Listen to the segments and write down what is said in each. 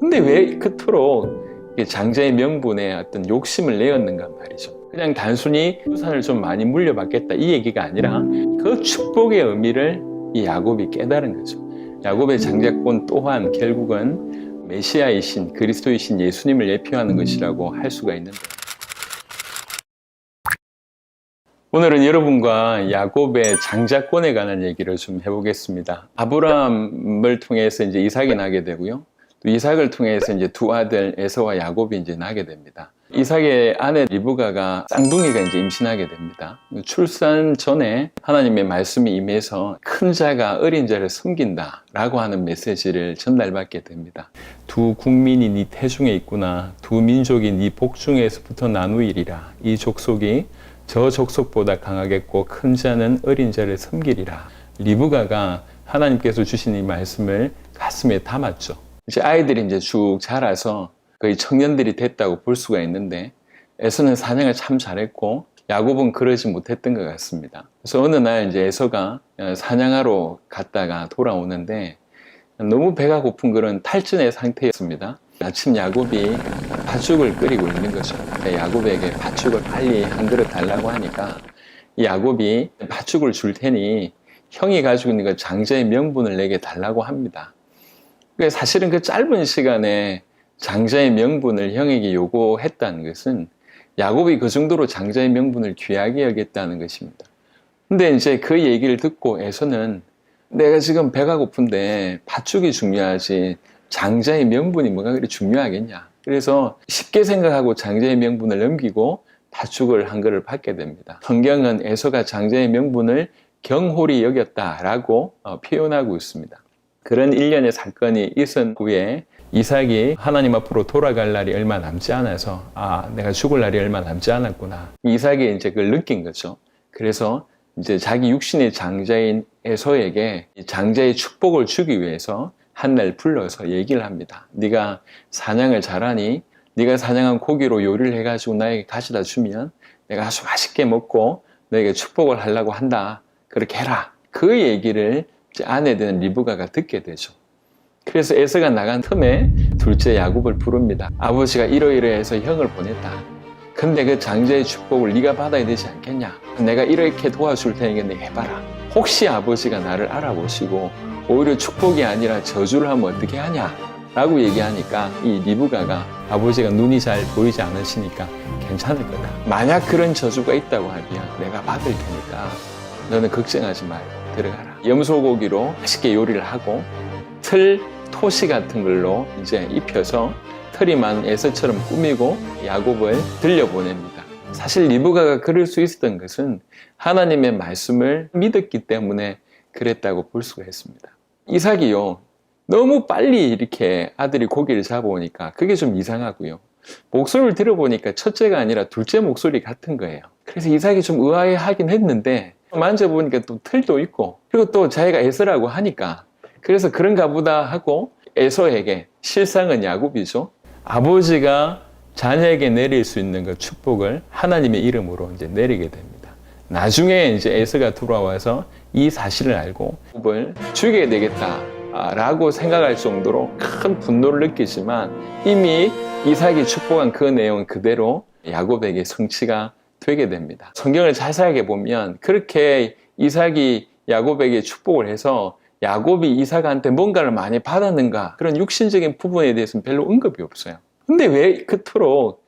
근데 왜 그토록 장자의 명분에 어떤 욕심을 내었는가 말이죠. 그냥 단순히 유산을 좀 많이 물려받겠다 이 얘기가 아니라 그 축복의 의미를 이 야곱이 깨달은 거죠. 야곱의 장자권 또한 결국은 메시아이신 그리스도이신 예수님을 예표하는 것이라고 할 수가 있는데 오늘은 여러분과 야곱의 장자권에 관한 얘기를 좀 해보겠습니다. 아브라함을 통해서 이제 이삭이 나게 되고요. 또 이삭을 통해서 이제 두 아들 에서와 야곱이 이제 나게 됩니다. 이삭의 아내 리브가가 쌍둥이가 이제 임신하게 됩니다. 출산 전에 하나님의 말씀이 임해서 큰 자가 어린 자를 섬긴다라고 하는 메시지를 전달받게 됩니다. 두 국민이 네 태중에 있구나. 두 민족이 네 복중에서부터 나누이리라. 이 족속이 저 족속보다 강하겠고 큰 자는 어린 자를 섬기리라. 리브가가 하나님께서 주신 이 말씀을 가슴에 담았죠. 이제 아이들이 이제 쭉 자라서 거의 청년들이 됐다고 볼 수가 있는데 에서는 사냥을 참 잘했고 야곱은 그러지 못했던 것 같습니다. 그래서 어느 날 이제 에서가 사냥하러 갔다가 돌아오는데 너무 배가 고픈 그런 탈진의 상태였습니다. 아침 야곱이 팥죽을 끓이고 있는 거죠. 야곱에게 팥죽을 빨리 한 그릇 달라고 하니까 이 야곱이 팥죽을 줄 테니 형이 가지고 있는 그 장자의 명분을 내게 달라고 합니다. 그러니까 사실은 그 짧은 시간에 장자의 명분을 형에게 요구했다는 것은 야곱이 그 정도로 장자의 명분을 귀하게 여겼다는 것입니다. 근데 이제 그 얘기를 듣고 에서는 내가 지금 배가 고픈데 팥죽이 중요하지 장자의 명분이 뭐가 그리 중요하겠냐. 그래서 쉽게 생각하고 장자의 명분을 넘기고 팥죽을 한 그릇 받게 됩니다. 성경은 에서가 장자의 명분을 경홀히 여겼다라고 어, 표현하고 있습니다. 그런 일련의 사건이 있은 후에 이삭이 하나님 앞으로 돌아갈 날이 얼마 남지 않아서 아 내가 죽을 날이 얼마 남지 않았구나 이삭이 이제 그걸 느낀 거죠 그래서 이제 자기 육신의 장자인 에서에게 장자의 축복을 주기 위해서 한날 불러서 얘기를 합니다 네가 사냥을 잘하니 네가 사냥한 고기로 요리를 해가지고 나에게 가져다 주면 내가 아주 맛있게 먹고 너에게 축복을 하려고 한다 그렇게 해라 그 얘기를 아내 되는 리브가가 듣게 되죠. 그래서 에서가 나간 틈에 둘째 야곱을 부릅니다. 아버지가 이러이러해서 형을 보냈다. 근데 그 장자의 축복을 네가 받아야 되지 않겠냐? 내가 이렇게 도와줄 테니까 네가 해봐라. 혹시 아버지가 나를 알아보시고 오히려 축복이 아니라 저주를 하면 어떻게 하냐? 라고 얘기하니까 이 리브가가 아버지가 눈이 잘 보이지 않으시니까 괜찮을 거다. 만약 그런 저주가 있다고 하면 내가 받을 테니까 너는 걱정하지 말고 들어가라. 염소고기로 맛있게 요리를 하고 틀 토시 같은 걸로 이제 입혀서 많은 에서처럼 꾸미고 야곱을 들려보냅니다. 사실 리브가가 그럴 수 있었던 것은 하나님의 말씀을 믿었기 때문에 그랬다고 볼 수가 있습니다. 이삭이요. 너무 빨리 이렇게 아들이 고기를 잡아오니까 그게 좀 이상하고요. 목소리를 들어보니까 첫째가 아니라 둘째 목소리 같은 거예요. 그래서 이삭이 좀 의아해 하긴 했는데 만져보니까 또 틀도 있고 그리고 또 자기가 에서라고 하니까 그래서 그런가 보다 하고 에서에게 실상은 야곱이죠. 아버지가 자녀에게 내릴 수 있는 그 축복을 하나님의 이름으로 이제 내리게 됩니다. 나중에 이제 에서가 돌아와서 이 사실을 알고 야곱을 죽여야 되겠다라고 생각할 정도로 큰 분노를 느끼지만 이미 이삭이 축복한 그 내용 그대로 야곱에게 성취가 되게 됩니다. 성경을 자세하게 보면 그렇게 이삭이 야곱에게 축복을 해서 야곱이 이삭한테 뭔가를 많이 받았는가 그런 육신적인 부분에 대해서는 별로 언급이 없어요. 근데 왜 그토록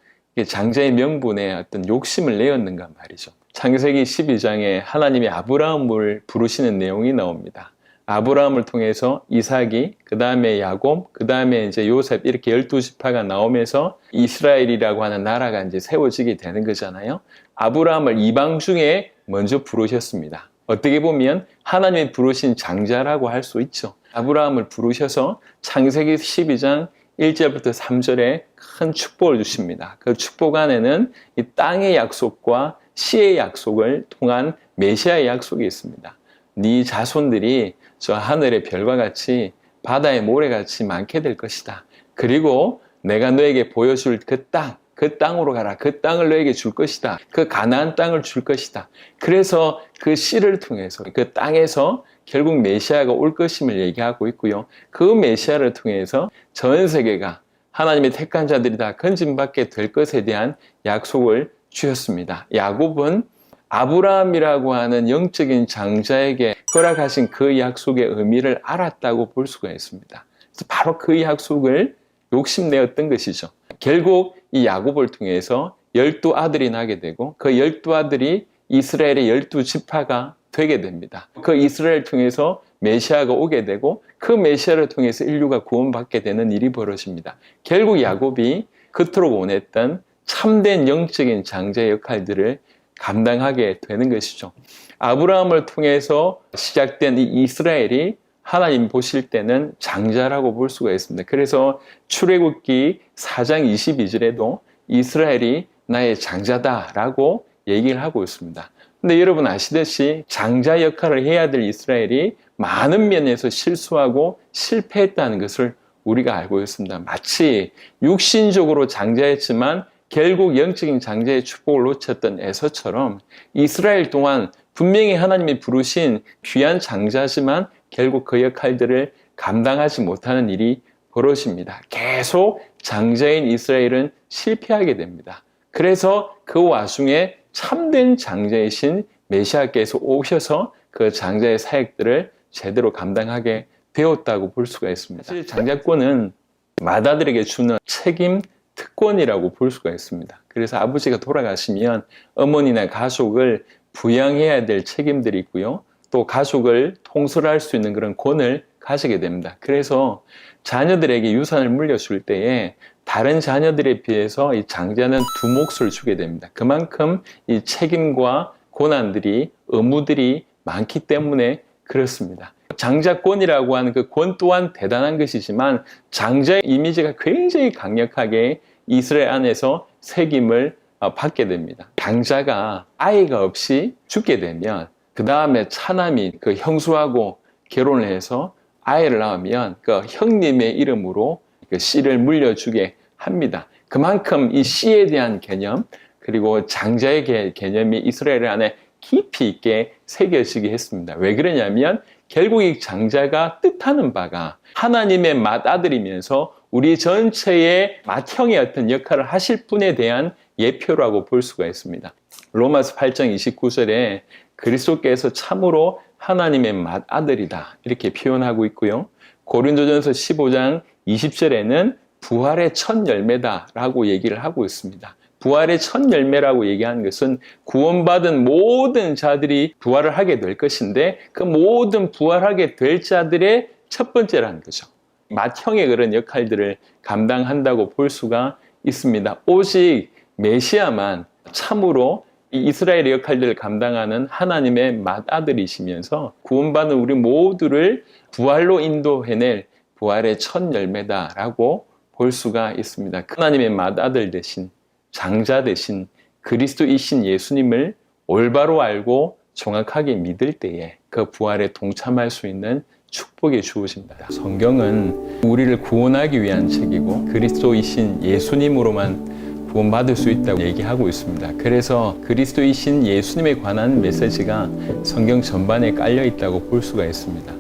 장자의 명분에 어떤 욕심을 내었는가 말이죠. 창세기 12장에 하나님이 아브라함을 부르시는 내용이 나옵니다. 아브라함을 통해서 이삭이 그 다음에 야곱 그 다음에 이제 요셉 이렇게 열두 지파가 나오면서 이스라엘이라고 하는 나라가 이제 세워지게 되는 거잖아요. 아브라함을 이방 중에 먼저 부르셨습니다. 어떻게 보면 하나님이 부르신 장자라고 할 수 있죠. 아브라함을 부르셔서 창세기 12장 1절부터 3절에 큰 축복을 주십니다. 그 축복 안에는 이 땅의 약속과 시의 약속을 통한 메시아의 약속이 있습니다. 네 자손들이 저 하늘의 별과 같이 바다의 모래같이 많게 될 것이다. 그리고 내가 너에게 보여줄 그 땅, 그 땅으로 가라. 그 땅을 너에게 줄 것이다. 그 가나안 땅을 줄 것이다. 그래서 그 씨를 통해서 그 땅에서 결국 메시아가 올 것임을 얘기하고 있고요. 그 메시아를 통해서 전 세계가 하나님의 택한 자들이 다 건진받게 될 것에 대한 약속을 주셨습니다. 야곱은 아브라함이라고 하는 영적인 장자에게 허락하신 그 약속의 의미를 알았다고 볼 수가 있습니다. 그래서 바로 그 약속을 욕심내었던 것이죠. 결국 이 야곱을 통해서 열두 아들이 나게 되고 그 열두 아들이 이스라엘의 열두 지파가 되게 됩니다. 그 이스라엘 통해서 메시아가 오게 되고 그 메시아를 통해서 인류가 구원받게 되는 일이 벌어집니다. 결국 야곱이 그토록 원했던 참된 영적인 장자의 역할들을 감당하게 되는 것이죠. 아브라함을 통해서 시작된 이 이스라엘이 하나님 보실 때는 장자라고 볼 수가 있습니다. 그래서 출애굽기 4장 22절에도 이스라엘이 나의 장자다라고 얘기를 하고 있습니다. 근데 여러분 아시듯이 장자 역할을 해야 될 이스라엘이 많은 면에서 실수하고 실패했다는 것을 우리가 알고 있습니다. 마치 육신적으로 장자였지만 결국 영적인 장자의 축복을 놓쳤던 에서처럼 이스라엘 동안 분명히 하나님이 부르신 귀한 장자지만 결국 그 역할들을 감당하지 못하는 일이 벌어집니다. 계속 장자인 이스라엘은 실패하게 됩니다. 그래서 그 와중에 참된 장자이신 메시아께서 오셔서 그 장자의 사역들을 제대로 감당하게 되었다고 볼 수가 있습니다. 사실 장자권은 마다들에게 주는 책임 특권이라고 볼 수가 있습니다. 그래서 아버지가 돌아가시면 어머니나 가족을 부양해야 될 책임들이 있고요. 또 가족을 통솔할 수 있는 그런 권을 가지게 됩니다. 그래서 자녀들에게 유산을 물려줄 때에 다른 자녀들에 비해서 이 장자는 두 몫을 주게 됩니다. 그만큼 이 책임과 고난들이, 의무들이 많기 때문에 그렇습니다. 장자권이라고 하는 그 권 또한 대단한 것이지만 장자의 이미지가 굉장히 강력하게 이스라엘 안에서 책임을 어, 받게 됩니다. 장자가 아이가 없이 죽게 되면 그 다음에 차남이 그 형수하고 결혼을 해서 아이를 낳으면 그 형님의 이름으로 그 씨를 물려주게 합니다. 그만큼 이 씨에 대한 개념 그리고 장자의 개념이 이스라엘 안에 깊이 있게 새겨지게 했습니다. 왜 그러냐면 결국 이 장자가 뜻하는 바가 하나님의 맏아들이면서 우리 전체의 맏형의 어떤 역할을 하실 분에 대한 예표라고 볼 수가 있습니다. 로마서 8장 29절에 그리스도께서 참으로 하나님의 맏아들이다 이렇게 표현하고 있고요. 고린도전서 15장 20절에는 부활의 첫 열매다라고 얘기를 하고 있습니다. 부활의 첫 열매라고 얘기하는 것은 구원받은 모든 자들이 부활을 하게 될 것인데 그 모든 부활하게 될 자들의 첫 번째라는 거죠. 맏형의 그런 역할들을 감당한다고 볼 수가 있습니다. 오직 메시아만 참으로 이스라엘의 역할들을 감당하는 하나님의 맏아들이시면서 구원받은 우리 모두를 부활로 인도해낼 부활의 첫 열매다라고 볼 수가 있습니다. 하나님의 맏아들 대신 장자 대신 그리스도이신 예수님을 올바로 알고 정확하게 믿을 때에 그 부활에 동참할 수 있는 축복이 주어집니다. 성경은 우리를 구원하기 위한 책이고 그리스도이신 예수님으로만 구원받을 수 있다고 얘기하고 있습니다. 그래서 그리스도이신 예수님에 관한 메시지가 성경 전반에 깔려 있다고 볼 수가 있습니다.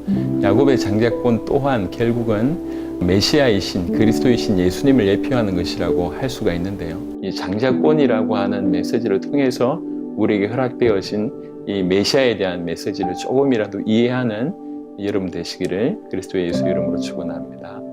야곱의 장자권 또한 결국은 메시아이신 그리스도이신 예수님을 예표하는 것이라고 할 수가 있는데요. 이 장자권이라고 하는 메시지를 통해서 우리에게 허락되어진 이 메시아에 대한 메시지를 조금이라도 이해하는 여러분 되시기를 그리스도 예수 이름으로 축원합니다.